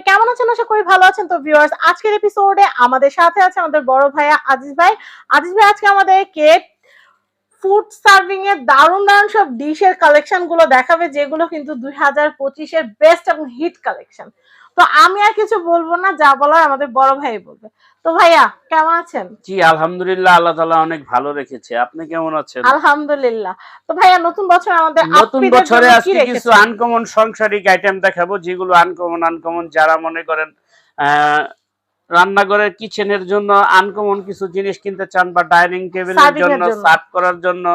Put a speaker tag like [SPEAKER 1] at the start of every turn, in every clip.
[SPEAKER 1] কেমন আছেন? ভালো আছেন। এপিসোডে আমাদের সাথে আছে আমাদের বড় ভাইয়া ভাই। ভাই, আজকে ফুড সার্ভিং এর সব ডিশের কালেকশনগুলো দেখাবে, যেগুলো কিন্তু দুই হাজার পঁচিশের বেস্ট এবং হিট কালেকশন তো আমি আর কিছু বলব না যা বলার আমাদের বড় ভাই বলবে। তো ভাইয়া কেমন আছেন?
[SPEAKER 2] জি আলহামদুলিল্লাহ আল্লাহ তালা অনেক ভালো রেখেছে। আপনি কেমন আছেন?
[SPEAKER 1] আলহামদুলিল্লাহ। তো ভাইয়া নতুন বছর আমাদের
[SPEAKER 2] নতুন বছরে আজকে কিছু আনকমন সাংসারিক আইটেম দেখাবো যেগুলো আনকমন আনকমন যারা মনে করেন আহ, রান্নাঘরের কিচেনের জন্য আনকমন কিছু জিনিস কিনতে চান বা ডাইনিং টেবিলের জন্য। সার্ভ করার জন্য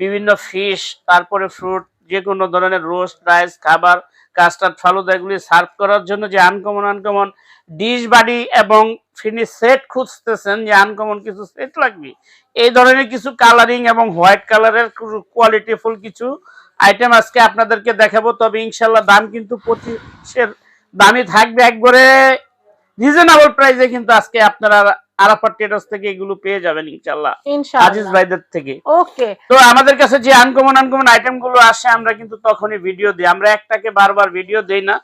[SPEAKER 2] বিভিন্ন ফিশ তারপরে ফ্রুট যে কোনো ধরনের রোস্ট, রাইস, খাবার, কাস্টার্ড, ফালুদা এগুলি সার্ভ করার জন্য যে আনকমন আনকমন ডিশ বাড়ি এবং ফিনিশ সেট খুঁজতেছেন যে আনকমন কিছু সেট লাগবে, এই ধরনের কিছু কালারিং এবং হোয়াইট কালারের কোয়ালিটিফুল কিছু আইটেম আজকে আপনাদেরকে দেখাবো। তবে ইনশাল্লাহ দাম কিন্তু পঁচিশের দামই থাকবে একবারে রিজনেবল প্রাইসে কিন্তু আজকে আপনারা আরাফাত ট্রেডার্স থেকে এগুলো পেয়ে যাবেন ইনশাল্লাহ আজিজ ভাইদের থেকে।
[SPEAKER 1] ওকে।
[SPEAKER 2] তো আমাদের কাছে যে আনকমন আনকমন আইটেমগুলো আসে আমরা কিন্তু তখনই ভিডিও দিই। আমরা একটাকে বারবার ভিডিও দেই না।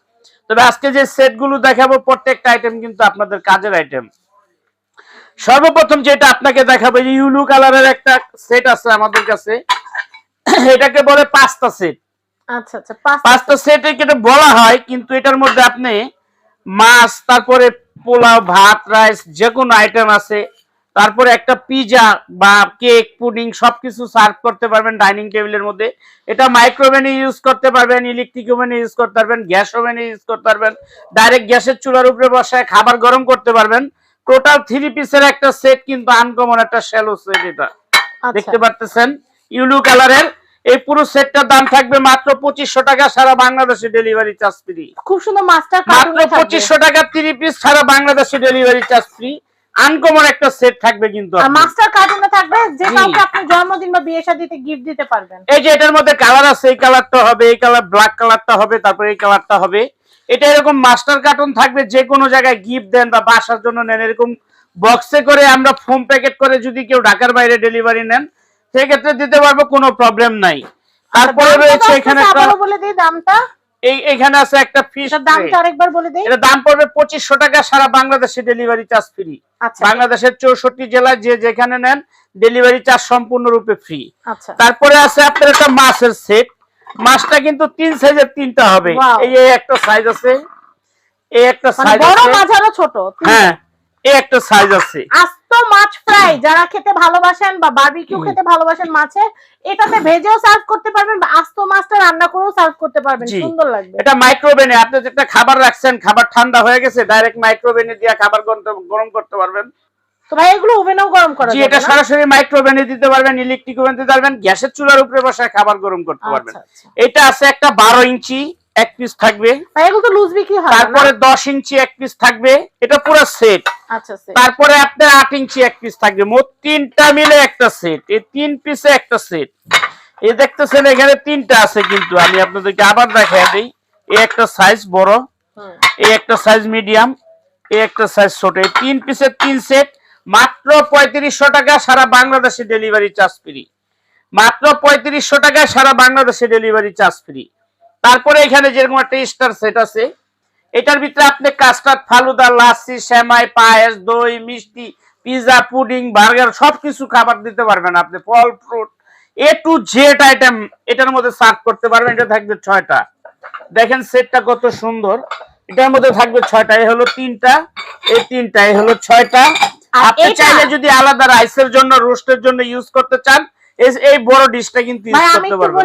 [SPEAKER 2] তবে আজকে যে সেটগুলো দেখাবো প্রত্যেকটা আইটেম কিন্তু আপনাদের কাজের আইটেম সর্বপ্রথম যেটা আপনাকে দেখাবো যে ইউলু কালারের একটা সেট আছে আমাদের কাছে। এটাকে বলে পাঁচটা সেট
[SPEAKER 1] আচ্ছা আচ্ছা
[SPEAKER 2] পাঁচটা সেট এটা বলা হয় কিন্তু এটার মধ্যে আপনি মাছ তারপরে পোলাও ভাত রাইস যে কোনো আইটেম আছে। তারপরে একটা পিজা বা কেক পুডিং সবকিছু সার্ভ করতে পারবেন ডাইনিং টেবিলের মধ্যে। এটা মাইক্রোওভেনে ইউজ করতে পারবেন ইলেকট্রিক ওভেনে ইউজ করতে পারবেন গ্যাস ওভেনে ইউজ করতে পারবেন। ডাইরেক্ট গ্যাসের চুলার উপরে বসায় খাবার গরম করতে পারবেন। টোটাল থ্রি পিসের একটা সেট কিন্তু আনকমন একটা শ্যালো সেট এটা।
[SPEAKER 1] আচ্ছা।
[SPEAKER 2] দেখতে পারতেছেন? ইউলু কালারের এই পুরো সেটটার দাম থাকবে মাত্র পঁচিশশো টাকা সারা বাংলাদেশে ডেলিভারি চার্জ ফ্রি।
[SPEAKER 1] খুব সুন্দর মাস্টার
[SPEAKER 2] মাত্র পঁচিশশো টাকা থ্রি পিস সারা বাংলাদেশে ডেলিভারি চার্জ ফ্রি। আনকমন একটা সেট থাকবে কিন্তু।
[SPEAKER 1] মাস্টার কার্টুনে থাকবে যে কাউকে আপনি জন্মদিন বা বিয়ে শাদিতে গিফট দিতে পারবেন।
[SPEAKER 2] এই যে এটার মধ্যে কালার আছে এই কালারটা হবে এই কালার ব্ল্যাক কালারটা হবে তারপরে এই কালারটা হবে। এটা এরকম মাস্টার কার্টুন থাকবে যে কোনো জায়গায় গিফট দেন বা বাসার জন্য নেন এরকম বক্সে করে আমরা ফোম প্যাকেট করে যদি কেউ ঢাকার বাইরে ডেলিভারি নেন সেক্ষেত্রে দিতে পারব কোনো প্রবলেম নাই। তারপরে রয়েছে এখানে
[SPEAKER 1] বলে দিই দামটা।
[SPEAKER 2] এই এখানে আছে একটা ফিশ
[SPEAKER 1] এটার দামটা আরেকবার বলে দিই।
[SPEAKER 2] এটা দাম পড়বে পঁচিশশো টাকা সারা বাংলাদেশে ডেলিভারি চার্জ ফ্রি বাংলাদেশের চৌষট্টি জেলায় যে যেখানে নেন ডেলিভারি চার্জ সম্পূর্ণরূপে ফ্রি
[SPEAKER 1] আচ্ছা।
[SPEAKER 2] তারপরে আছে আপনার একটা মাছের সেট মাছটা কিন্তু তিন সাইজের তিনটা হবে। এই একটা সাইজ আছে এই একটা
[SPEAKER 1] মানে
[SPEAKER 2] সাইজ
[SPEAKER 1] বড়
[SPEAKER 2] আছে।
[SPEAKER 1] মাঝারো ছোট
[SPEAKER 2] হ্যাঁ। এই একটা সাইজ আছে।
[SPEAKER 1] আস্ত মাছ ফ্রাই যারা খেতে ভালোবাসেন বা বারবিকিউ খেতে ভালোবাসেন মাছে এটাতে ভেজেও সার্ভ করতে পারবেন বা আস্ত মাছটা রান্না করেও সার্ভ করতে পারবেন সুন্দর লাগবে।
[SPEAKER 2] এটা মাইক্রোওভেনে আপনি যেটা খাবার রাখছেন খাবার ঠান্ডা হয়ে গেছে ডাইরেক্ট মাইক্রোওভেনে দিয়ে খাবার গরম- করতে পারবেন।
[SPEAKER 1] তো ভাই এগুলো ওভেনেও গরম করা যাবে
[SPEAKER 2] এটা? সরাসরি মাইক্রোওভেনে দিতে পারবেন ইলেকট্রিক ওভেন দিতে পারবেন গ্যাসের চুলার উপরে বসায় খাবার গরম করতে পারবেন।
[SPEAKER 1] আচ্ছা আচ্ছা।
[SPEAKER 2] এটা আছে একটা বারো ইঞ্চি। এক পিস থাকবে।
[SPEAKER 1] এগুলো তো লুজ বিক্রি হয়
[SPEAKER 2] তারপরে দশ ইঞ্চি এক পিস থাকবে। এটা পুরো সেট
[SPEAKER 1] আচ্ছা sir।
[SPEAKER 2] তারপরে আপনার আট ইঞ্চি এক পিস থাকবে। মোট তিনটা মিলে একটা সেট এই তিন পিসে একটা সেট এই দেখতেছেন এখানে তিনটা আছে কিন্তু। আমি আপনাদেরকে আবার দেখাই দিই। এই একটা সাইজ বড়। এই একটা সাইজ মিডিয়াম এই একটা সাইজ ছোট। এই তিন পিসের তিন সেট মাত্র পঁয়ত্রিশশো টাকা সারা বাংলাদেশে ডেলিভারি চার্জ ফ্রি মাত্র পঁয়ত্রিশশো টাকায় সারা বাংলাদেশে ডেলিভারি চার্জ ফ্রি তারপরে এখানে যেরকম একটা স্টার সেট আছে এটার ভিতরে আপনি কাস্টার্ড ফালুদা লাসি শ্যামাই পায়েস দই মিষ্টি পিজা পুডিং বার্গার সবকিছু খাবার দিতে পারবেন আপনি ফল fruit A to Z item এটার মধ্যে সার্ভ করতে পারবেন এটা থাকবে ছয়টা। দেখেন সেটটা কত সুন্দর এটার মধ্যে থাকবে ছয়টা এই হলো তিনটা এই তিনটা এই হলো ছয়টা। আপনি চাইলে যদি আলাদা রাইসের জন্য রোস্টের জন্য ইউজ করতে চান এই- বড় ডিশটা কিন্তু ইউজ করতে পারবেন।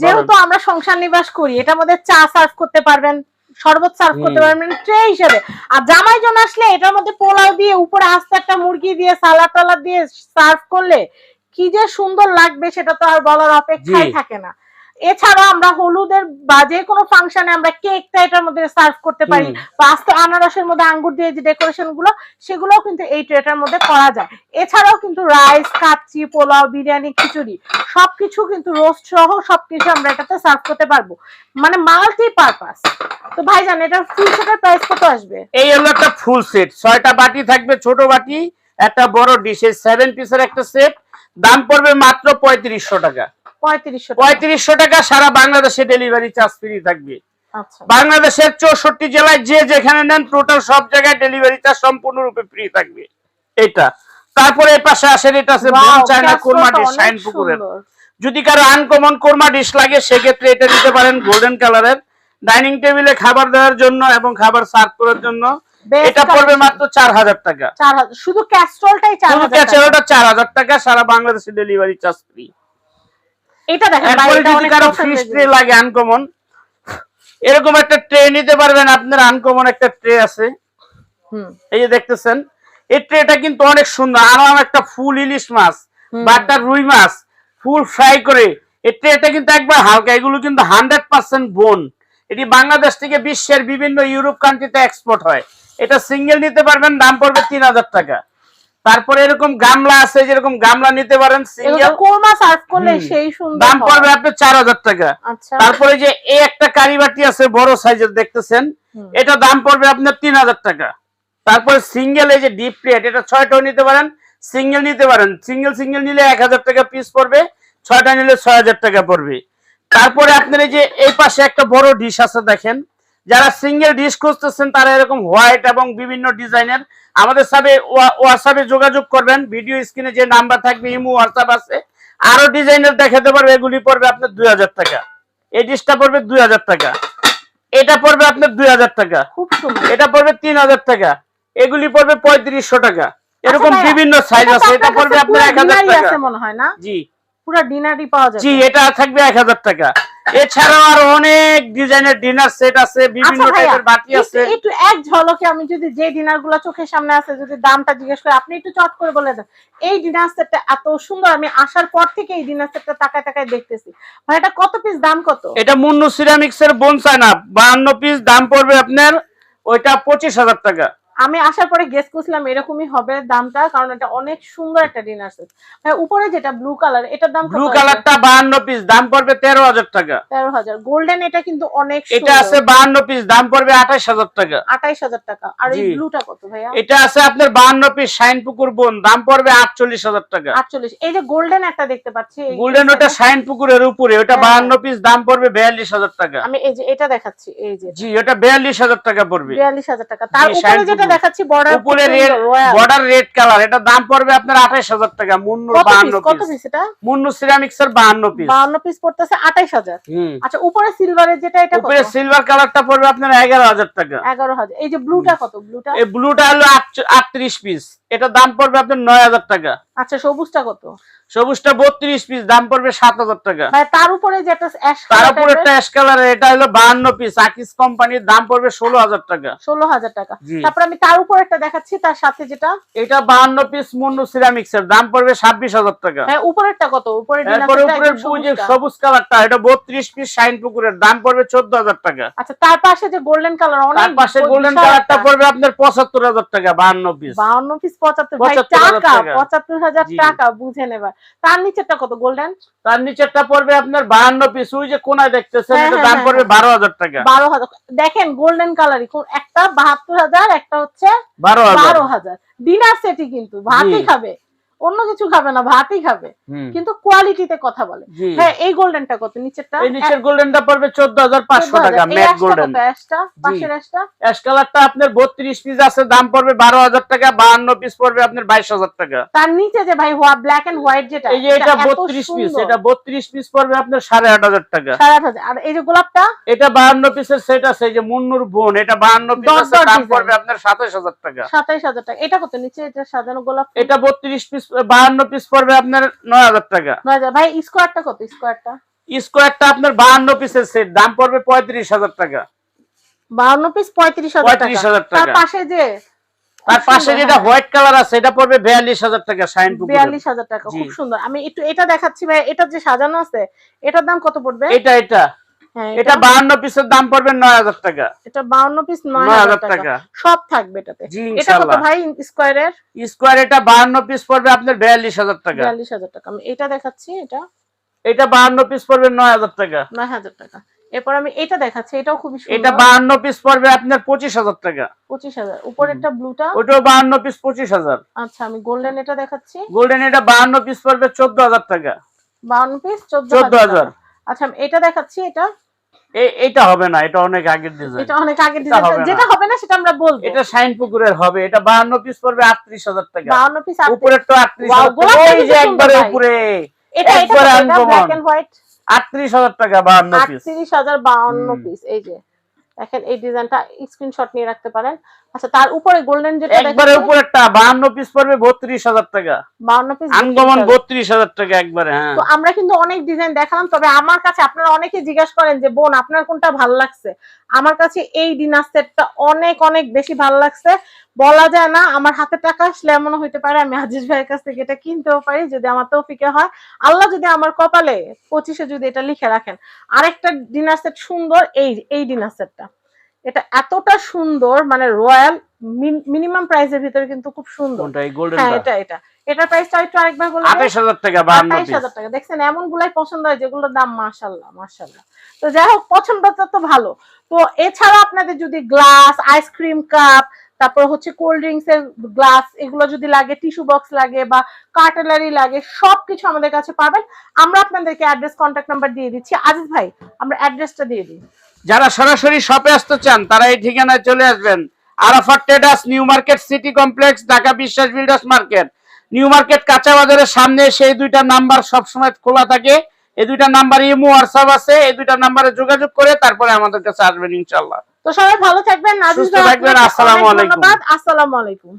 [SPEAKER 1] যেহেতু আমরা সংসার নিবাস করি এটা আমাদের চা সার্ভ করতে পারবেন শরবত সার্ভ করতে পারবেন ট্রে হিসেবে। আর জামাই জন আসলে এটার মধ্যে পোলাও দিয়ে উপরে আস্তে একটা মুরগি দিয়ে সালাদ টালাদ দিয়ে সার্ভ করলে কি যে সুন্দর লাগবে সেটা তো আর বলার অপেক্ষায় থাকে না। এছাড়াও আমরা হলুদের বা যে কোনো ফাংশনে আমরা কেকটা এটার মধ্যে সার্ভ করতে পারি। বা আস্তে আনারসের মধ্যে আঙ্গুর দিয়ে যে ডেকোরেশনগুলো সেগুলোও কিন্তু এই ট্রেটার মধ্যে করা যায়। এছাড়াও কিন্তু রাইস কাচ্চি পোলাও বিরিয়ানি খিচুড়ি সবকিছু কিন্তু রোস্ট সহ সবকিছু আমরা এটাতে সার্ভ করতে পারব। মানে মাল্টি পারপাস তো ভাই ভাইজান এটা ফুল সেটের প্রাইস কত আসবে?
[SPEAKER 2] এই হলো একটা ফুল সেট ছয়টা বাটি থাকবে ছোট বাটি একটা বড় ডিশ এই সেভেন পিসের একটা সেট দাম পড়বে মাত্র পঁয়ত্রিশশো টাকা।
[SPEAKER 1] পঁয়ত্রিশশো
[SPEAKER 2] টাকা। সারা বাংলাদেশে ডেলিভারি চার্জ ফ্রি থাকবে।
[SPEAKER 1] আচ্ছা।
[SPEAKER 2] বাংলাদেশের চৌষট্টি জেলায় যে যেখানে নেন টোটাল সব জায়গায় ডেলিভারিটা সম্পূর্ণরূপে ফ্রি থাকবে। এটা। তারপরে এই পাশে আসেন এটা আছে চায়না কোরমা ডিশ শাইন পুকুরের। যদি কারও আনকমন কোরমা ডিশ লাগে সেক্ষেত্রে এটা দিতে পারেন গোল্ডেন কালারের ডাইনিং টেবিলে খাবার দেওয়ার জন্য এবং খাবার সার্ভ করার জন্য। এটা পড়বে মাত্র চার হাজার টাকা।
[SPEAKER 1] শুধু ক্যাস্ট্রলটাই চার হাজার টাকা।
[SPEAKER 2] সারা বাংলাদেশে ডেলিভারি চার্জ ফ্রি
[SPEAKER 1] এটা দেখেন
[SPEAKER 2] যদি
[SPEAKER 1] কারও
[SPEAKER 2] ফিশ ট্রে লাগে আনকমন এরকম একটা ট্রে নিতে পারবেন আপনার আনকমন একটা ট্রে আছে। এই যে দেখতেছেন এই ট্রেটা কিন্তু অনেক সুন্দর আরাম একটা ফুল ইলিশ মাছ। বা রুই মাছ ফুল ফ্রাই করে। এই ট্রেটা কিন্তু একবার হালকা এগুলো কিন্তু হান্ড্রেড পার্সেন্ট বোন এটি বাংলাদেশ থেকে বিশ্বের বিভিন্ন ইউরোপ কান্ট্রিতে এক্সপোর্ট হয়। এটা সিঙ্গেল নিতে পারবেন দাম পড়বে তিন হাজার টাকা। তারপরে এরকম গামলা আছে যেরকম গামলা নিতে পারেন সিঙ্গেল।
[SPEAKER 1] কোরমা সার্ভ করলে সেই সুন্দর
[SPEAKER 2] দাম পড়বে আপনার চার হাজার টাকা।
[SPEAKER 1] আচ্ছা।
[SPEAKER 2] তারপরে যে এই একটা কারিবাটি আছে বড় সাইজের দেখতেছেন? এটা দাম পড়বে আপনার তিন হাজার টাকা। তারপরে সিঙ্গেল এই যে ডিপ প্লেট এটা ছয়টাও নিতে পারেন সিঙ্গেল নিতে পারেন। সিঙ্গেল সিঙ্গেল নিলে এক হাজার টাকা পিস পড়বে ছয়টা নিলে ছয় হাজার টাকা পড়বে। তারপরে আপনার এই যে এই পাশে একটা বড় ডিশ আছে দেখেন। যারা সিঙ্গেল ডিশ খুঁজতেছেন তারা এরকম হোয়াইট এবং বিভিন্ন ডিজাইনের আমাদের সাথে হোয়াটসঅ্যাপে যোগাযোগ করবেন। ভিডিও স্ক্রিনে যে নাম্বার থাকবে ইমো হোয়াটসঅ্যাপ আছে। আরও ডিজাইনের দেখাতে পারবে এগুলি পড়বে আপনার দুই হাজার টাকা। এই ডিশটা পড়বে দুই হাজার টাকা। এটা পড়বে আপনার দুই হাজার টাকা।
[SPEAKER 1] খুব সুন্দর।
[SPEAKER 2] এটা পড়বে তিন হাজার টাকা। এগুলি পড়বে পঁয়ত্রিশশো টাকা। এরকম
[SPEAKER 1] আচ্ছা
[SPEAKER 2] বিভিন্ন সাইজ আছে। এটা পড়বে আপনার এক হাজার টাকা।
[SPEAKER 1] মনে হয় না?
[SPEAKER 2] জি।
[SPEAKER 1] পুরো ডিনারই পাওয়া যাবে।
[SPEAKER 2] জি এটা থাকবে এক হাজার টাকা। এছাড়াও আর অনেক ডিজাইনের ডিনার সেট আছে বিভিন্ন
[SPEAKER 1] আচ্ছা
[SPEAKER 2] টাইপের বাটি আছে।
[SPEAKER 1] একটু- একটু এক ঝলকে আমি যদি যে চোখের সামনে আছে যদি দামটা জিজ্ঞেস করি আপনি একটু চট করে বলে দেন। এই ডিনার সেটটা এত সুন্দর আমি আসার পর থেকে এই ডিনার সেটটা তাকায় তাকায় দেখতেছি। ভাই এটা কত পিস দাম কত?
[SPEAKER 2] এটা মুন্নু সিরামিক্স এর বোন বাহান্ন পিস দাম পড়বে আপনার ওইটা পঁচিশ হাজার টাকা।
[SPEAKER 1] আমি আসার পরে গেস করছিলাম এরকমই হবে দামটা কারণ এটা অনেক সুন্দর একটা ডিনার সেট ভাই উপরে যেটা ব্লু কালার এটার দাম
[SPEAKER 2] ব্লু কালারটা বাহান্ন পিস দাম পড়বে তেরো হাজার টাকা।
[SPEAKER 1] তেরো হাজার। গোল্ডেন এটা কিন্তু অনেক
[SPEAKER 2] এটা আছে বাহান্ন পিস দাম পড়বে আঠাশ হাজার টাকা।
[SPEAKER 1] আঠাইশ হাজার টাকা। আর এই ব্লুটা কত ভাইয়া?
[SPEAKER 2] এটা আছে আপনার বাহান্ন পিস শাইন পুকুর বোন দাম পড়বে আটচল্লিশ হাজার টাকা।
[SPEAKER 1] আটচল্লিশ। এই যে গোল্ডেন একটা দেখতে পাচ্ছি এই-
[SPEAKER 2] গোল্ডেন ওটা শাইন পুকুরের উপরে ওটা
[SPEAKER 1] হ্যাঁ।
[SPEAKER 2] বাহান্ন পিস দাম পড়বে বিয়াল্লিশ হাজার টাকা।
[SPEAKER 1] আমি এই যে এটা দেখাচ্ছি এই যে।
[SPEAKER 2] জি ওটা বিয়াল্লিশ হাজার টাকা পড়বে।
[SPEAKER 1] বিয়াল্লিশ হাজার টাকা। তার উপরে যেটা
[SPEAKER 2] পুকুর।
[SPEAKER 1] দেখাচ্ছি বর্ডার
[SPEAKER 2] উপরে বর্ডার রেড কালার এটা দাম পড়বে আপনার আঠাশ হাজার টাকা
[SPEAKER 1] কত পিস
[SPEAKER 2] পিস
[SPEAKER 1] এটা?
[SPEAKER 2] মুন্নু সিরামিক্স এর পিস
[SPEAKER 1] পিস পড়তেছে আচ্ছা উপরে সিলভারের যেটা এটা
[SPEAKER 2] উপরে সিলভার কালারটা পড়বে আপনার এগারো হাজার টাকা।
[SPEAKER 1] এগারো হাজার। এই যে ব্লুটা কত? ব্লুটা
[SPEAKER 2] এই ব্লুটা হলো আটত্রিশ পিস এটা দাম পড়বে আপনার নয় হাজার টাকা।
[SPEAKER 1] আচ্ছা সবুজটা কত?
[SPEAKER 2] সবুজটা বত্রিশ পিস দাম পড়বে সাত হাজার টাকা।
[SPEAKER 1] ভাই তার উপরে যেটা অ্যাশ
[SPEAKER 2] তার উপর একটা অ্যাশ কালারের এটা হলো বাহান্ন পিস আকিস কোম্পানির দাম পড়বে ষোলো হাজার টাকা।
[SPEAKER 1] ষোলো হাজার টাকা। তারপর আমি তার উপর একটা দেখাচ্ছি তার সাথে যেটা?
[SPEAKER 2] এটা বাহান্ন পিস মুন্নু সিরামিক্স এর দাম পড়বে ছাব্বিশ হাজার টাকা।
[SPEAKER 1] হ্যাঁ উপরেরটা কত? উপরে
[SPEAKER 2] এরপরে উপরে যে সবুজ কালারটা এটা বত্রিশ পিস শাইন পুকুরের দাম পড়বে চোদ্দ হাজার টাকা।
[SPEAKER 1] আচ্ছা তার পাশে যে গোল্ডেন কালার অনেক
[SPEAKER 2] তার পাশে গোল্ডেন কালারটা পড়বে আপনার পঁচাত্তর হাজার টাকা বাহান্ন পিস
[SPEAKER 1] বাউন্ন পিস পঁচাত্তর ভাই টাকা
[SPEAKER 2] টাকা।
[SPEAKER 1] পঁচাত্তর হাজার। টাকা বুঝে নেবা তার নিচেরটা কত গোল্ডেন
[SPEAKER 2] তার নিচেরটা পড়বে আপনার বাহান্ন পিস ওই যে কোনায় দেখতেছেন
[SPEAKER 1] হ্যাঁ,
[SPEAKER 2] এটা
[SPEAKER 1] হ্যাঁ,
[SPEAKER 2] দাম
[SPEAKER 1] হ্যাঁ,
[SPEAKER 2] পড়বে বারো হাজার টাকা।
[SPEAKER 1] বারো হাজার। দেখেন গোল্ডেন কালারই কোন একটা বাহাত্তর হাজার একটা হচ্ছে
[SPEAKER 2] বারো হাজার।
[SPEAKER 1] ডিনার সেটই কিন্তু ভাতই খাবে। অন্য কিছু খাবে না ভাতই খাবে। কিন্তু কোয়ালিটিতে কথা বলে। হ্যাঁ এই গোল্ডেনটা কত? নিচেরটা
[SPEAKER 2] এই নিচের গোল্ডেনটা পড়বে চোদ্দ হাজার পাঁচশো টাকা ম্যাট গোল্ডেন
[SPEAKER 1] অ্যাশটা পাশের অ্যাশটা
[SPEAKER 2] অ্যাশ কালারটা আপনার বত্রিশ পিস আছে দাম পড়বে বারো হাজার টাকা বাহান্ন পিস পড়বে আপনার বাইশ হাজার টাকা।
[SPEAKER 1] তার নিচে যে ভাই হোয়া ব্ল্যাক এন্ড হোয়াইট যেটা
[SPEAKER 2] এই যে এটা
[SPEAKER 1] এত
[SPEAKER 2] বত্রিশ পিস এটা বত্রিশ পিস পড়বে আপনার সাড়ে আট হাজার টাকা।
[SPEAKER 1] সাড়ে আট হাজার। আর এই যে গোলাপটা?
[SPEAKER 2] এটা বাহান্ন পিসের সেট আছে এই যে মুন্নুর বোন এটা বাহান্ন পিস আছে দাম পড়বে আপনার সাতাশ হাজার টাকা।
[SPEAKER 1] সাতাইশ হাজার টাকা। এটা কত নিচে? এটা সাজানো গোলাপ
[SPEAKER 2] এটা বত্রিশ পিস বাহান্ন পিস পড়বে আপনার নয় হাজার টাকা।
[SPEAKER 1] ভাই স্কোয়ারটা কত? স্কোয়ারটা
[SPEAKER 2] স্কোয়ারটা আপনার বাহান্ন পিসের সেট দাম পড়বে পঁয়ত্রিশ হাজার টাকা।
[SPEAKER 1] পিস পঁয়ত্রিশ হাজার টাকা।
[SPEAKER 2] 35,000 টাকা।
[SPEAKER 1] তার পাশে যে
[SPEAKER 2] তার পাশে যেটা
[SPEAKER 1] হ্যাঁ।
[SPEAKER 2] হোয়াইট কালার আছে এটা পড়বে বিয়াল্লিশ হাজার টাকা শাইন পুকুরের।
[SPEAKER 1] বিয়াল্লিশ হাজার টাকা খুব সুন্দর। আমি একটু এটা দেখাচ্ছি ভাই এটা যে সাজানো আছে এটার দাম কত পড়বে?
[SPEAKER 2] এটা এটা। এটা বাহান্ন পিসের দাম পড়বে নয় হাজার টাকা।
[SPEAKER 1] এটা বাউন্ন পিস নয়
[SPEAKER 2] নয়
[SPEAKER 1] হাজার
[SPEAKER 2] হাজার
[SPEAKER 1] টাকা।
[SPEAKER 2] টাকা।
[SPEAKER 1] সব থাকবে এটাতে। এটা কত ভাই স্কোয়ারের?
[SPEAKER 2] স্কোয়ার এটা বাহান্ন পিস পড়বে আপনার বিয়াল্লিশ হাজার টাকা।
[SPEAKER 1] বিয়াল্লিশ হাজার টাকা। আমি এটা দেখাচ্ছি এটা?
[SPEAKER 2] এটা বাহান্ন পিস পড়বে নয় হাজার টাকা।
[SPEAKER 1] নয় হাজার টাকা। এরপর আমি এটা দেখাচ্ছি এটাও খুবই
[SPEAKER 2] এটা
[SPEAKER 1] সুন্দর
[SPEAKER 2] বাহান্ন পিস পড়বে আপনার পঁচিশ হাজার টাকা।
[SPEAKER 1] পঁচিশ হাজার। উপরে একটা ব্লুটা
[SPEAKER 2] ওটাও বাহান্ন পিস পঁচিশ হাজার।
[SPEAKER 1] আচ্ছা আমি গোল্ডেন এটা দেখাচ্ছি।
[SPEAKER 2] গোল্ডেন এটা বাহান্ন পিস পড়বে চোদ্দ হাজার টাকা।
[SPEAKER 1] বাউন্ন পিস চোদ্দ
[SPEAKER 2] চোদ্দ
[SPEAKER 1] হাজার।
[SPEAKER 2] হাজার
[SPEAKER 1] আচ্ছা আমি এটা দেখাচ্ছি এটা?
[SPEAKER 2] এটা হবে না এটা অনেক আগের ডিজাইন
[SPEAKER 1] এটা অনেক আগে ডিজাইন যেটা হবে না সেটা আমরা বলব।
[SPEAKER 2] এটা শাইন পুকুরের হবে এটা বাহান্ন পিস পড়বে আটত্রিশ হাজার টাকা। তো ওই যে একবারে উপরে।
[SPEAKER 1] এটা এটা ব্ল্যাক এন্ড হোয়াইট।
[SPEAKER 2] পিস
[SPEAKER 1] এই যে। দেখেন এই ডিজাইনটা স্ক্রিনশট নিয়ে রাখতে পারেন। আচ্ছা তার উপরে গোল্ডেন যেটা
[SPEAKER 2] একবারে উপরেরটা বাহান্ন পিস পড়বে বত্রিশ হাজার টাকা।
[SPEAKER 1] বাউন্ন পিস
[SPEAKER 2] আনকমন বত্রিশ হাজার টাকা একবারে হ্যাঁ।
[SPEAKER 1] তো আমরা কিন্তু অনেক ডিজাইন দেখালাম তবে আমার কাছে আপনারা অনেকে জিজ্ঞাসা করেন যে বোন আপনার কোনটা ভালো লাগছে? আমার কাছে এই ডিনার সেটটা অনেক অনেক বেশি ভালো লাগছে। বলা যায় না আমার হাতে টাকা আসলে এমনও হইতে পারে আমি আজিজ ভাইয়ের কাছ থেকে এটা কিনতেও পারি যদি আমার তৌফিকে হয়। আল্লাহ যদি আমার কপালে পঁচিশে যদি এটা লিখে রাখেন আরেকটা ডিনার সেট সুন্দর এই এই ডিনার সেটটা এটা এতটা সুন্দর মানে রয়্যাল মিনিমাম প্রাইসের ভিতরে কিন্তু খুব সুন্দর। হ্যাঁ এটা এটা। এটার প্রাইসটা একটু আরেকবার বলে দেন।
[SPEAKER 2] আঠাশ হাজার টাকা বাহান্ন
[SPEAKER 1] আঠাইশ
[SPEAKER 2] পিস
[SPEAKER 1] হাজার টাকা। দেখছেন এমন গুলাই পছন্দ হয় যেগুলোর দাম মাশাল্লাহ মাশাল্লাহ তো যাই হোক পছন্দটা তো ভালো। তো এছাড়া আপনাদের যদি গ্লাস আইসক্রিম কাপ তারপর হচ্ছে কোল্ড ড্রিঙ্কস এর গ্লাস এগুলো যদি লাগে টিস্যু বক্স লাগে বা কার্টেলারি লাগে সবকিছু আমাদের কাছে পাবেন। আমরা আপনাদেরকে অ্যাড্রেস কন্ট্যাক্ট নাম্বার দিয়ে দিচ্ছি। আজিজ ভাই আমরা অ্যাড্রেসটা দিয়ে দিই।
[SPEAKER 2] যারা সরাসরি শপে আসতে চান তারা এই ঠিকানায় চলে আসবেন। Arafat traders new market city complex Dhaka Biswas builders market new market কাঁচা বাজারের সামনে সেই দুইটা নাম্বার সবসময় খোলা থাকে। এই দুইটা নাম্বার ইমো হোয়াটসঅ্যাপ আছে। এই দুইটা নাম্বারে যোগাযোগ করে তারপরে আমাদের কাছে আসবেন ইনশাল্লাহ
[SPEAKER 1] তো সবাই ভালো থাকবেন
[SPEAKER 2] সুস্থ থাকবেন, আসসালামু আলাইকুম।
[SPEAKER 1] আসসালামু আলাইকুম।